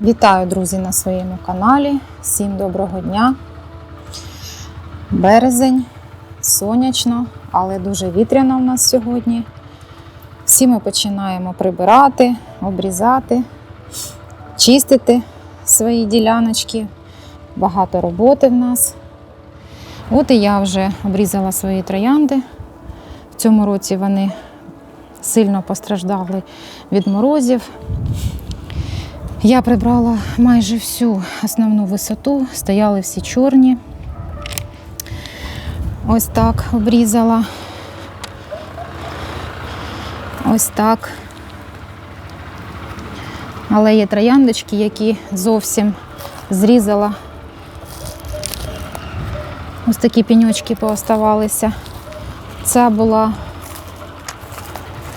Вітаю, друзі, на своєму каналі. Всім доброго дня. Березень, сонячно, але дуже вітряно в нас сьогодні. Всі ми починаємо прибирати, обрізати, чистити свої діляночки. Багато роботи в нас. От і я вже обрізала свої троянди. В цьому році вони сильно постраждали від морозів. Я прибрала майже всю основну висоту, стояли всі чорні. Ось так обрізала. Ось так. Але є трояндочки, які зовсім зрізала. Ось такі піньочки пооставалися. Ця була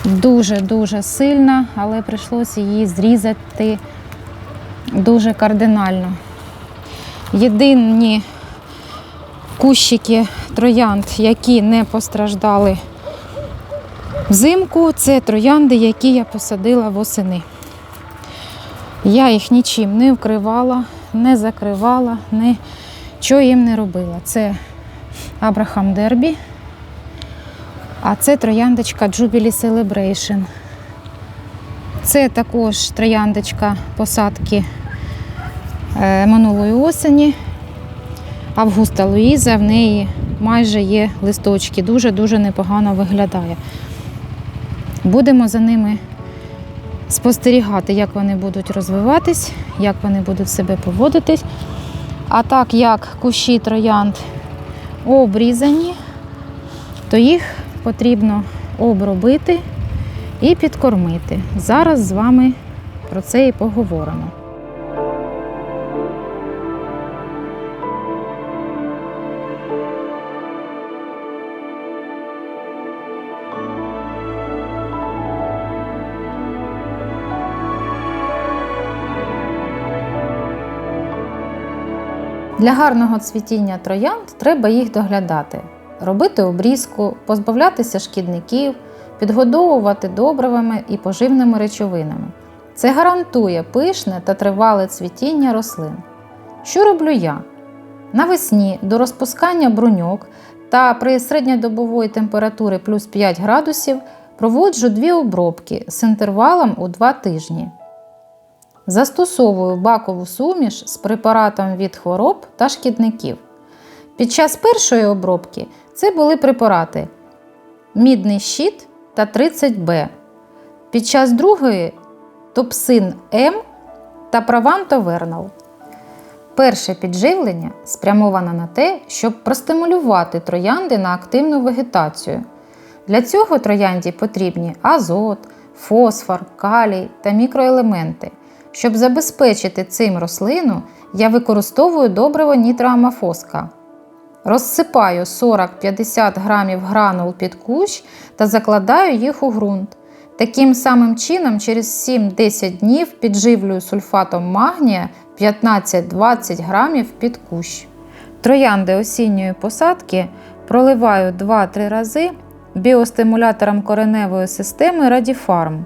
дуже-дуже сильна, але прийшлося її зрізати дуже кардинально. Єдині кущики троянд, які не постраждали взимку, це троянди, які я посадила восени. Я їх нічим не вкривала, не закривала, нічого їм не робила. Це Абрахам Дербі, а це трояндочка Jubilee Celebration. Це також трояндочка посадки минулої осені. Августа Луїза, в неї майже є листочки, дуже-дуже непогано виглядає. Будемо за ними спостерігати, як вони будуть розвиватись, як вони будуть себе поводитись. А так як кущі троянд обрізані, то їх потрібно обробити і підкормити. Зараз з вами про це і поговоримо. Для гарного цвітіння троянд треба їх доглядати, робити обрізку, позбавлятися шкідників, підгодовувати добривими і поживними речовинами. Це гарантує пишне та тривале цвітіння рослин. Що роблю я? Навесні до розпускання бруньок та при середньодобової температури плюс 5 градусів проводжу дві обробки з інтервалом у 2 тижні. Застосовую бакову суміш з препаратом від хвороб та шкідників. Під час першої обробки це були препарати Мідний щит та 30Б. Під час другої Топсин М та Праvanto Вернал. Перше підживлення спрямоване на те, щоб простимулювати троянди на активну вегетацію. Для цього троянді потрібні азот, фосфор, калій та мікроелементи. Щоб забезпечити цим рослину, я використовую добриво нітроамофоска. Розсипаю 40-50 грамів гранул під кущ та закладаю їх у ґрунт. Таким самим чином, через 7-10 днів підживлюю сульфатом магнія 15-20 грамів під кущ. Троянди осінньої посадки проливаю 2-3 рази біостимулятором кореневої системи Радіфарм.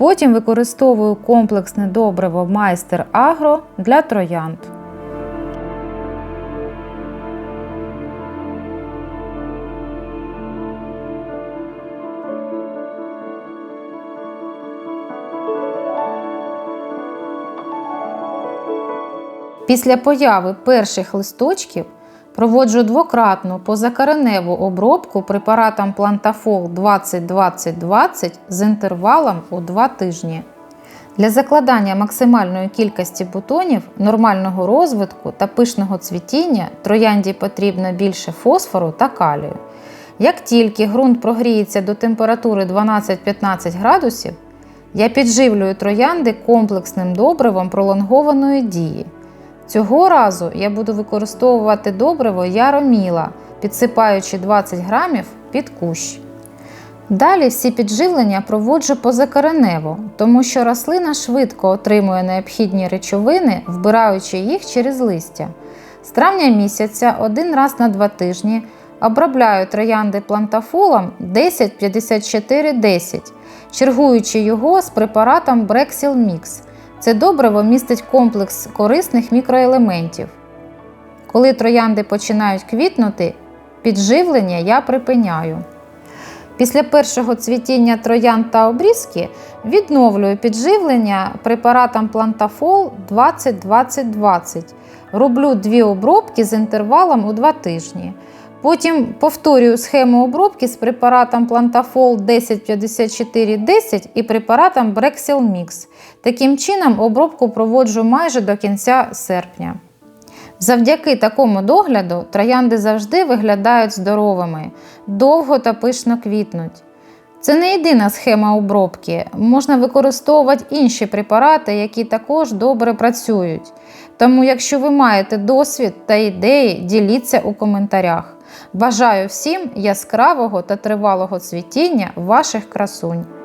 Потім використовую комплексне добриво Майстер Агро для троянд. Після появи перших листочків проводжу двократну позакореневу обробку препаратом Плантафол 20-20-20 з інтервалом у 2 тижні. Для закладання максимальної кількості бутонів, нормального розвитку та пишного цвітіння троянді потрібно більше фосфору та калію. Як тільки ґрунт прогріється до температури 12-15 градусів, я підживлюю троянди комплексним добривом пролонгованої дії. Цього разу я буду використовувати добриво яроміла, підсипаючи 20 грамів під кущ. Далі всі підживлення проводжу позакоренево, тому що рослина швидко отримує необхідні речовини, вбираючи їх через листя. З травня місяця один раз на два тижні обробляю троянди плантафолом 10-54-10, чергуючи його з препаратом Brexil Mix Це добриво містить комплекс корисних мікроелементів. Коли троянди починають квітнути, підживлення я припиняю. Після першого цвітіння троянд та обрізки відновлюю підживлення препаратом Плантафол 20-20-20. Роблю дві обробки з інтервалом у 2 тижні. Потім повторюю схему обробки з препаратом Плантафол 105410 і препаратом Brexil Mix. Таким чином, обробку проводжу майже до кінця серпня. Завдяки такому догляду троянди завжди виглядають здоровими, довго та пишно квітнуть. Це не єдина схема обробки. Можна використовувати інші препарати, які також добре працюють. Тому, якщо ви маєте досвід та ідеї, діліться у коментарях. Бажаю всім яскравого та тривалого цвітіння ваших красунь!